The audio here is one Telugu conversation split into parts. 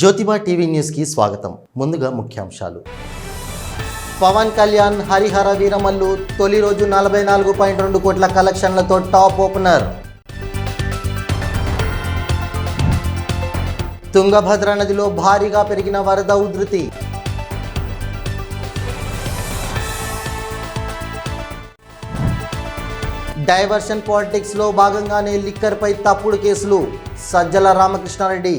జ్యోతిబా టీవీ న్యూస్కి స్వాగతం. ముందుగా ముఖ్యాంశాలు. పవన్ కళ్యాణ్ హరిహర వీరమల్లు తొలి రోజు నలభై నాలుగు పాయింట్ రెండు కోట్ల కలెక్షన్లతో టాప్ ఓపెనర్. తుంగభద్ర నదిలో భారీగా పెరిగిన వరద ఉధృతి. డైవర్షన్ పాలిటిక్స్లో భాగంగానే లిక్కర్పై తప్పుడు కేసులు సజ్జల రామకృష్ణారెడ్డి.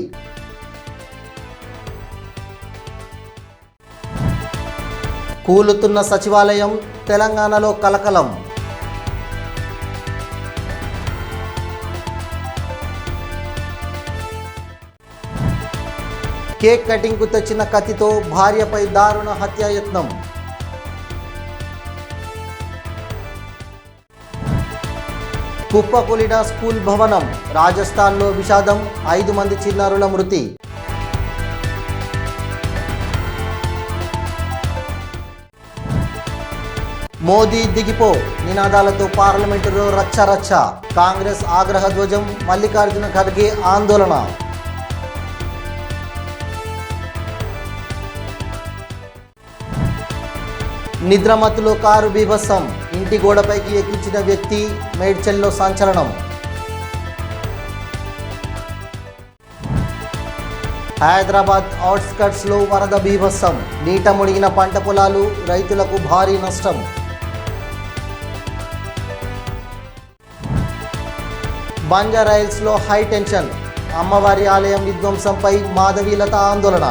కూలుతున్న సచివాలయం తెలంగాణలో కలకలం. కేక్ కటింగ్కు తెచ్చిన కత్తితో భార్యపై దారుణ హత్యాయత్నం. కుప్పకొలిడ స్కూల్ భవనం రాజస్థాన్లో విషాదం ఐదు మంది చిన్నారుల మృతి. మోదీ దిగిపో నినాదాలతో పార్లమెంటులో రచ్చ రచ్చ కాంగ్రెస్ ఆగ్రహ ధ్వజం మల్లికార్జున ఖర్గే ఆందోళన. నిద్రమత్తులో కారు బీభత్సం ఇంటి గోడపైకి ఎక్కించిన వ్యక్తి మేడ్చల్లో సంచలనం. హైదరాబాద్ అవుట్స్కట్స్లో వరద బీభత్సం నీట మునిగిన పంట పొలాలు రైతులకు భారీ నష్టం. బంజారాయిల్స్లో హై టెన్షన్. అమ్మవారి ఆలయం విధ్వంసంపై మాధవీలత ఆందోళన.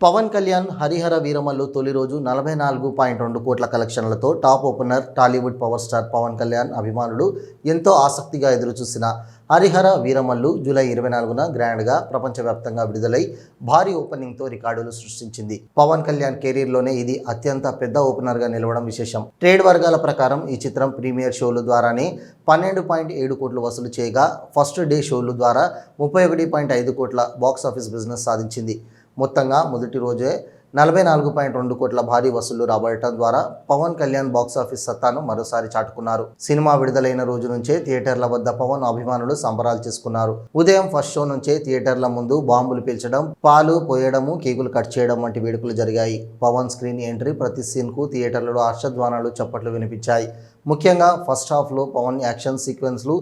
పవన్ కళ్యాణ్ హరిహర వీరమల్లు తొలి రోజు నలభై నాలుగు పాయింట్ రెండు కోట్ల కలెక్షన్లతో top opener Tollywood power star Pawan Kalyan అభిమానులు ఎంతో ఆసక్తిగా ఎదురుచూసిన హరిహర వీరమల్లు జూలై ఇరవై నాలుగున గ్రాండ్గా ప్రపంచవ్యాప్తంగా విడుదలై భారీ ఓపెనింగ్తో రికార్డులు సృష్టించింది. పవన్ కళ్యాణ్ కెరీర్లోనే ఇది అత్యంత పెద్ద ఓపెనర్గా నిలవడం విశేషం. ట్రేడ్ వర్గాల ప్రకారం ఈ చిత్రం ప్రీమియర్ షోలు ద్వారానే పన్నెండు పాయింట్ ఏడు కోట్లు వసూలు చేయగా ఫస్ట్ డే షోలు ద్వారా ముప్పై ఒకటి పాయింట్ ఐదు కోట్ల బాక్స్ ఆఫీస్ బిజినెస్ సాధించింది. మొత్తంగా మొదటి రోజే నలభై నాలుగు పాయింట్ రెండు కోట్ల భారీ వసూళ్ళు రాబడటం ద్వారా పవన్ కళ్యాణ్ బాక్స్ ఆఫీస్ సత్తాను మరోసారి చాటుకున్నారు. సినిమా విడుదలైన రోజు నుంచే థియేటర్ల వద్ద పవన్ అభిమానులు సంబరాలు చేసుకున్నారు. ఉదయం ఫస్ట్ షో నుంచే థియేటర్ల ముందు బాంబులు పీల్చడం పాలు పోయడము కేకులు కట్ చేయడం వంటి వేడుకలు జరిగాయి. పవన్ స్క్రీన్ ఎంట్రీ ప్రతి సీన్కు థియేటర్లలో హర్షధ్వానాలు చప్పట్లు వినిపించాయి. ముఖ్యంగా ఫస్ట్ హాఫ్లో పవన్ యాక్షన్ సీక్వెన్స్లు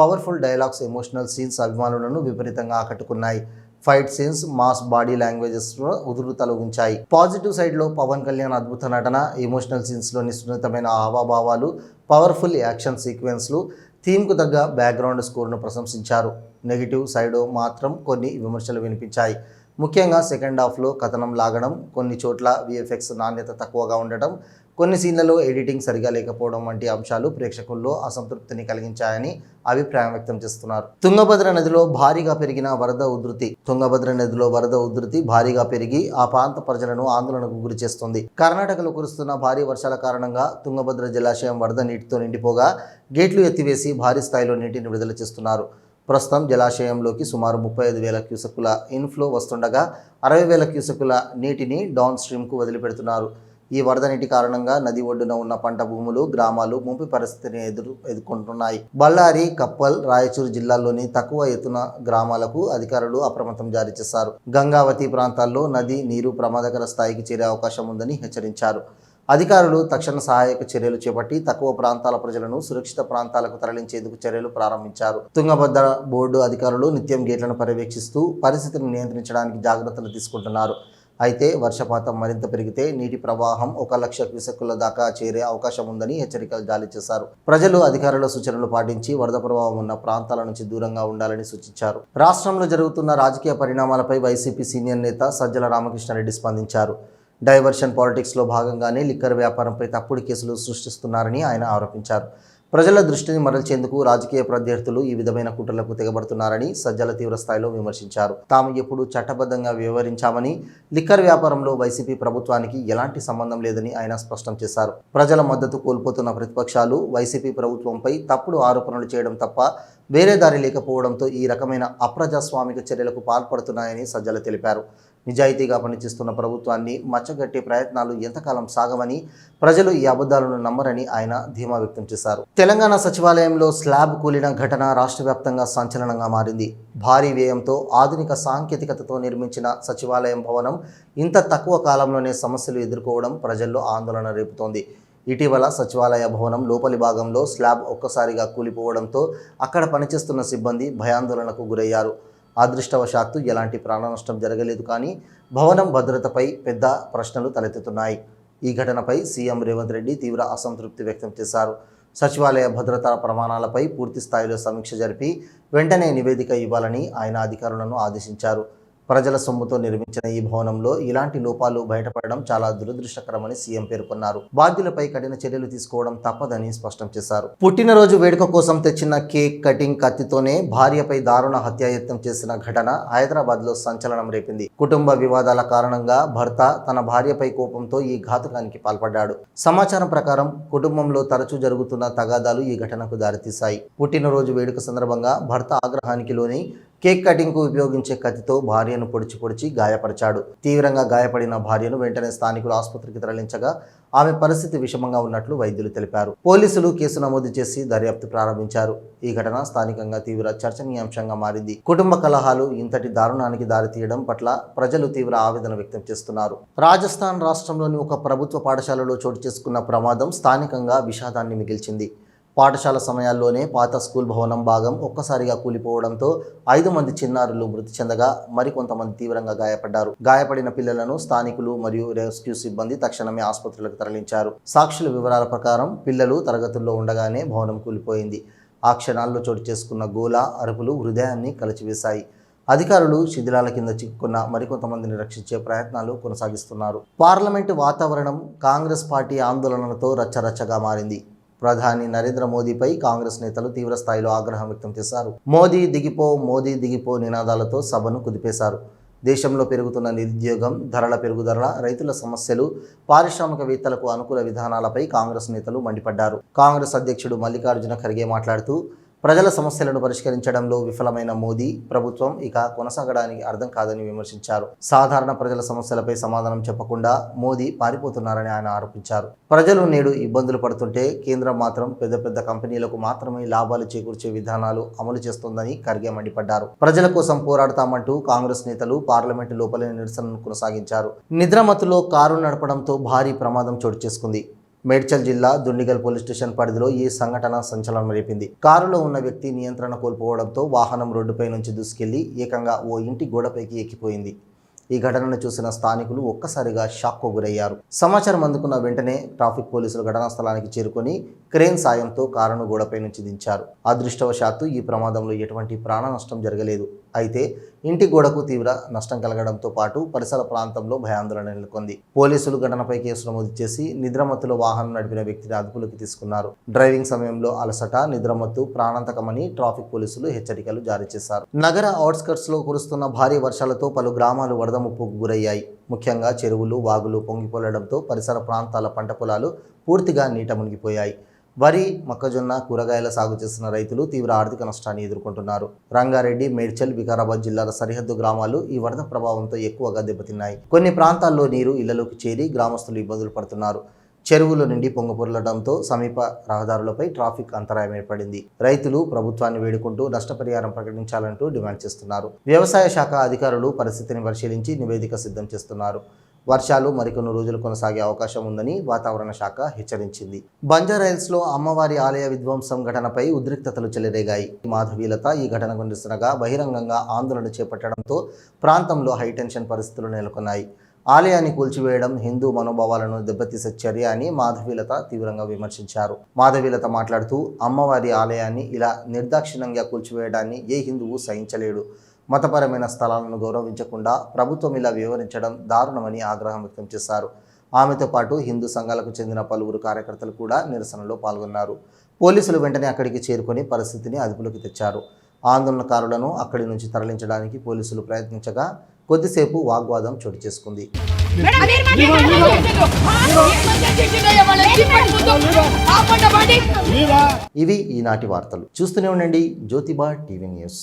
పవర్ఫుల్ డైలాగ్స్ ఎమోషనల్ సీన్స్ అభిమానులను విపరీతంగా ఆకట్టుకున్నాయి. ఫైట్ సీన్స్ మాస్ బాడీ లాంగ్వేజెస్లో ఉదురు తొలగించాయి పాజిటివ్ సైడ్లో పవన్ కళ్యాణ్ అద్భుత నటన ఎమోషనల్ సీన్స్లోని సున్నితమైన హావాభావాలు పవర్ఫుల్ యాక్షన్ సీక్వెన్స్లు థీమ్కు తగ్గ బ్యాక్గ్రౌండ్ స్కోర్ను ప్రశంసించారు. నెగిటివ్ సైడ్ మాత్రం కొన్ని విమర్శలు వినిపించాయి. ముఖ్యంగా సెకండ్ హాఫ్లో కథనం లాగడం కొన్ని చోట్ల విఎఫ్ఎక్స్ నాణ్యత తక్కువగా ఉండటం కొన్ని సీన్లలో ఎడిటింగ్ సరిగా లేకపోవడం వంటి అంశాలు ప్రేక్షకుల్లో అసంతృప్తిని కలిగించాయని అభిప్రాయం వ్యక్తం చేస్తున్నారు. తుంగభద్ర నదిలో భారీగా పెరిగిన వరద ఉధృతి. తుంగభద్ర నదిలో వరద ఉధృతి భారీగా పెరిగి ఆ ప్రాంత ప్రజలను ఆందోళనకు గురి చేస్తుంది. కర్ణాటకలో కురుస్తున్న భారీ వర్షాల కారణంగా తుంగభద్ర జలాశయం వరద నీటితో నిండిపోగా గేట్లు ఎత్తివేసి భారీ స్థాయిలో నీటిని విడుదల చేస్తున్నారు. ప్రస్తుతం జలాశయంలోకి సుమారు ముప్పై ఐదు వేల క్యూసెక్కుల ఇన్ఫ్లో వస్తుండగా అరవై వేల క్యూసెక్కుల నీటిని డౌన్ స్ట్రీమ్కు వదిలిపెడుతున్నారు. ఈ వరద నీటి కారణంగా నది ఒడ్డున ఉన్న పంట భూములు గ్రామాలు ముంపు పరిస్థితిని ఎదురు ఎదుర్కొంటున్నాయి. బళ్ళారి కప్పల్ రాయచూరు జిల్లాల్లోని తక్కువ ఎత్తున గ్రామాలకు అధికారులు అప్రమత్తం జారీ చేశారు. గంగావతి ప్రాంతాల్లో నది నీరు ప్రమాదకర స్థాయికి చేరే అవకాశం ఉందని హెచ్చరించారు. అధికారులు తక్షణ సహాయక చర్యలు చేపట్టి తక్కువ ప్రాంతాల ప్రజలను సురక్షిత ప్రాంతాలకు తరలించేందుకు చర్యలు ప్రారంభించారు. తుంగభద్ర బోర్డు అధికారులు నిత్యం గేట్లను పర్యవేక్షిస్తూ పరిస్థితిని నియంత్రించడానికి జాగ్రత్తలు తీసుకుంటున్నారు. అయితే వర్షపాతం మరింత పెరిగితే నీటి ప్రవాహం ఒక లక్ష క్యూసెక్కుల దాకా చేరే అవకాశం ఉందని హెచ్చరికలు జారీ చేశారు. ప్రజలు అధికారుల సూచనలు పాటించి వరద ప్రభావం ఉన్న ప్రాంతాల నుంచి దూరంగా ఉండాలని సూచించారు. రాష్ట్రంలో జరుగుతున్న రాజకీయ పరిణామాలపై వైసీపీ సీనియర్ నేత సజ్జల రామకృష్ణారెడ్డి స్పందించారు. డైవర్షన్ పాలిటిక్స్లో భాగంగానే లిక్కర్ వ్యాపారంపై తప్పుడు కేసులు సృష్టిస్తున్నారని ఆయన ఆరోపించారు. ప్రజల దృష్టిని మరల్చేందుకు రాజకీయ ప్రత్యర్థులు ఈ విధమైన కుట్రలకు తెగబడుతున్నారని సజ్జల తీవ్ర స్థాయిలో విమర్శించారు. తాము ఎప్పుడు చట్టబద్ధంగా వ్యవహరించామని లిక్కర్ వ్యాపారంలో వైసీపీ ప్రభుత్వానికి ఎలాంటి సంబంధం లేదని ఆయన స్పష్టం చేశారు. ప్రజల మద్దతు కోల్పోతున్న ప్రతిపక్షాలు వైసీపీ ప్రభుత్వంపై తప్పుడు ఆరోపణలు చేయడం తప్ప వేరే దారి లేకపోవడంతో ఈ రకమైన అప్రజాస్వామిక చర్యలకు పాల్పడుతున్నాయని సజ్జల తెలిపారు. నిజాయితీగా పనిచేస్తున్న ప్రభుత్వాన్ని మచ్చగట్టే ప్రయత్నాలు ఎంతకాలం సాగవని ప్రజలు ఈ అబద్ధాలను నమ్మరని ఆయన ధీమా వ్యక్తం చేశారు. తెలంగాణ సచివాలయంలో స్లాబ్ కూలిన ఘటన రాష్ట్ర వ్యాప్తంగా సంచలనంగా మారింది. భారీ వ్యయంతో ఆధునిక సాంకేతికతతో నిర్మించిన సచివాలయం భవనం ఇంత తక్కువ కాలంలోనే సమస్యలు ఎదుర్కోవడం ప్రజల్లో ఆందోళన రేపుతోంది. ఇటీవల సచివాలయ భవనం లోపలి భాగంలో స్లాబ్ ఒక్కసారిగా కూలిపోవడంతో అక్కడ పనిచేస్తున్న సిబ్బంది భయాందోళనకు గురయ్యారు. అదృష్టవశాత్తు ఎలాంటి ప్రాణ నష్టం జరగలేదు కానీ భవనం భద్రతపై పెద్ద ప్రశ్నలు తలెత్తుతున్నాయి. ఈ ఘటనపై సీఎం రేవంత్ రెడ్డి తీవ్ర అసంతృప్తి వ్యక్తం చేశారు. సచివాలయ భద్రతా ప్రమాణాలపై పూర్తి స్థాయిలో సమీక్ష జరిపి వెంటనే నివేదిక ఇవ్వాలని ఆయన అధికారులను ఆదేశించారు. ప్రజల సొమ్ముతో నిర్మించిన ఈ భవనంలో ఇలాంటి లోపాలు బయటపడడం చాలా దురదృష్టకరమని సీఎం పేర్కొన్నారు. బాధ్యులపై కఠిన చర్యలు తీసుకోవడం తప్పదని స్పష్టం చేశారు. పుట్టినరోజు వేడుక కోసం తెచ్చిన కేక్ కటింగ్ కత్తితోనే భార్యపై దారుణ హత్యాయత్నం చేసిన ఘటన హైదరాబాద్లో సంచలనం రేపింది. కుటుంబ వివాదాల కారణంగా భర్త తన భార్యపై కోపంతో ఈ ఘాతుకానికి పాల్పడ్డాడు. సమాచారం ప్రకారం కుటుంబంలో తరచూ జరుగుతున్న తగాదాలు ఈ ఘటనకు దారితీశాయి. పుట్టినరోజు వేడుక సందర్భంగా భర్త ఆగ్రహానికి లోని కేక్ కటింగ్కు ఉపయోగించే కత్తితో భార్యను పొడిచి పొడిచి గాయపరిచాడు. తీవ్రంగా గాయపడిన భార్యను వెంటనే స్థానికులు ఆసుపత్రికి తరలించగా ఆమె పరిస్థితి విషమంగా ఉన్నట్లు వైద్యులు తెలిపారు. పోలీసులు కేసు నమోదు చేసి దర్యాప్తు ప్రారంభించారు. ఈ ఘటన స్థానికంగా తీవ్ర చర్చనీయాంశంగా మారింది. కుటుంబ కలహాలు ఇంతటి దారుణానికి దారితీయడం పట్ల ప్రజలు తీవ్ర ఆవేదన వ్యక్తం చేస్తున్నారు. రాజస్థాన్ రాష్ట్రంలోని ఒక ప్రభుత్వ పాఠశాలలో చోటు చేసుకున్న ప్రమాదం స్థానికంగా విషాదాన్ని మిగిల్చింది. పాఠశాల సమయాల్లోనే పాత స్కూల్ భవనం భాగం ఒక్కసారిగా కూలిపోవడంతో ఐదు మంది చిన్నారులు మృతి చెందగా మరికొంతమంది తీవ్రంగా గాయపడ్డారు. గాయపడిన పిల్లలను స్థానికులు మరియు రెస్క్యూ సిబ్బంది తక్షణమే ఆసుపత్రులకు తరలించారు. సాక్షుల వివరాల ప్రకారం పిల్లలు తరగతుల్లో ఉండగానే భవనం కూలిపోయింది. ఆ క్షణాల్లో చోటు చేసుకున్న గోల అరుపులు హృదయాన్ని కలిచివేశాయి. అధికారులు శిథిలాల కింద చిక్కుకున్న మరికొంతమందిని రక్షించే ప్రయత్నాలు కొనసాగిస్తున్నారు. పార్లమెంటు వాతావరణం కాంగ్రెస్ పార్టీ ఆందోళనలతో రచ్చరచ్చగా మారింది. ప్రధాని నరేంద్ర మోదీపై కాంగ్రెస్ నేతలు తీవ్ర స్థాయిలో ఆగ్రహం వ్యక్తం చేశారు. మోదీ దిగిపో మోదీ దిగిపో నినాదాలతో సభను కుదిపేశారు. దేశంలో పెరుగుతున్న నిరుద్యోగం ధరల పెరుగుదల రైతుల సమస్యలు పారిశ్రామికవేత్తలకు అనుకూల విధానాలపై కాంగ్రెస్ నేతలు మండిపడ్డారు. కాంగ్రెస్ అధ్యక్షుడు మల్లికార్జున ఖర్గే మాట్లాడుతూ ప్రజల సమస్యలను పరిష్కరించడంలో విఫలమైన మోదీ ప్రభుత్వం ఇక కొనసాగడానికి అర్థం కాదని విమర్శించారు. సాధారణ ప్రజల సమస్యలపై సమాధానం చెప్పకుండా మోదీ పారిపోతున్నారని ఆయన ఆరోపించారు. ప్రజలు నేడు ఇబ్బందులు పడుతుంటే కేంద్రం మాత్రం పెద్ద పెద్ద కంపెనీలకు మాత్రమే లాభాలు చేకూర్చే విధానాలు అమలు చేస్తోందని ఖర్గే మండిపడ్డారు. ప్రజల కోసం పోరాడతామంటూ కాంగ్రెస్ నేతలు పార్లమెంటు లోపలే నిరసనను కొనసాగించారు. నిద్రమతులో కారు నడపడంతో భారీ ప్రమాదం చోటు చేసుకుంది. మేడ్చల్ జిల్లా దుండిగల్ పోలీస్ స్టేషన్ పరిధిలో ఈ సంఘటన సంచలనం రేపింది. కారులో ఉన్న వ్యక్తి నియంత్రణ కోల్పోవడంతో వాహనం రోడ్డుపై నుంచి దూసుకెళ్ళి ఏకంగా ఓ ఇంటి గోడపైకి ఎక్కిపోయింది. ఈ ఘటనను చూసిన స్థానికులు ఒక్కసారిగా షాక్కు గురయ్యారు. సమాచారం అందుకున్న వెంటనే ట్రాఫిక్ పోలీసులు ఘటనా స్థలానికి చేరుకొని క్రేన్ సాయంతో కారును గోడపై నుంచి దించారు. అదృష్టవశాత్తు ఈ ప్రమాదంలో ఎటువంటి ప్రాణ నష్టం జరగలేదు. అయితే ఇంటి గోడకు తీవ్ర నష్టం కలగడంతో పాటు పరిసర ప్రాంతంలో భయాందోళన నెలకొంది. పోలీసులు ఘటనపై కేసు నమోదు చేసి నిద్రమత్తులో వాహనం నడిపిన వ్యక్తిని అదుపులోకి తీసుకున్నారు. డ్రైవింగ్ సమయంలో అలసట నిద్రమత్తు ప్రాణాంతకమని ట్రాఫిక్ పోలీసులు హెచ్చరికలు జారీ చేశారు. నగర అవుట్స్కర్ట్స్లో కురుస్తున్న భారీ వర్షాలతో పలు గ్రామాలు వరద ముప్పుకు గురయ్యాయి. ముఖ్యంగా చెరువులు వాగులు పొంగిపోలడంతో పరిసర ప్రాంతాల పంట పొలాలు పూర్తిగా నీట మునిగిపోయాయి. వరి మొక్కజొన్న కూరగాయల సాగు చేస్తున్న రైతులు తీవ్ర ఆర్థిక నష్టాన్ని ఎదుర్కొంటున్నారు. రంగారెడ్డి మేడ్చల్ వికారాబాద్ జిల్లాల సరిహద్దు గ్రామాలు ఈ వరద ప్రభావంతో ఎక్కువగా దెబ్బతిన్నాయి. కొన్ని ప్రాంతాల్లో నీరు ఇళ్ళలోకి చేరి గ్రామస్తులు ఇబ్బందులు పడుతున్నారు. చెరువుల నుండి పొంగపొరలడంతో సమీప రహదారులపై ట్రాఫిక్ అంతరాయం ఏర్పడింది. రైతులు ప్రభుత్వాన్ని వేడుకుంటూ నష్టపరిహారం ప్రకటించాలంటూ డిమాండ్ చేస్తున్నారు. వ్యవసాయ శాఖ అధికారులు పరిస్థితిని పరిశీలించి నివేదిక సిద్ధం చేస్తున్నారు. వర్షాలు మరికొన్ని రోజులు కొనసాగే అవకాశం ఉందని వాతావరణ శాఖ హెచ్చరించింది. బంజారాయిల్స్లో అమ్మవారి ఆలయ విధ్వంసం ఘటనపై ఉద్రిక్తతలు చెలరేగాయి. మాధవీలత ఈ ఘటనకు నిరసనగా బహిరంగంగా ఆందోళన చేపట్టడంతో ప్రాంతంలో హైటెన్షన్ పరిస్థితులు నెలకొన్నాయి. ఆలయాన్ని కూల్చివేయడం హిందూ మనోభావాలను దెబ్బతీసే చర్య అని మాధవీలత తీవ్రంగా విమర్శించారు. మాధవీలత మాట్లాడుతూ అమ్మవారి ఆలయాన్ని ఇలా నిర్దాక్షిణ్యంగా కూల్చివేయడాన్ని ఏ హిందువు సహించలేడు. మతపరమైన స్థలాలను గౌరవించకుండా ప్రభుత్వం ఇలా వివరించడం దారుణమని ఆగ్రహం వ్యక్తం చేశారు. ఆమెతో పాటు హిందూ సంఘాలకు చెందిన పలువురు కార్యకర్తలు కూడా నిరసనలో పాల్గొన్నారు. పోలీసులు వెంటనే అక్కడికి చేరుకొని పరిస్థితిని అదుపులోకి తెచ్చారు. ఆందోళనకారులను అక్కడి నుంచి తరలించడానికి పోలీసులు ప్రయత్నించగా కొద్దిసేపు వాగ్వాదం చోటు చేసుకుంది. ఇవి ఈనాటి వార్తలు. చూస్తూనే ఉండండి జ్యోతిబా టీవీ న్యూస్.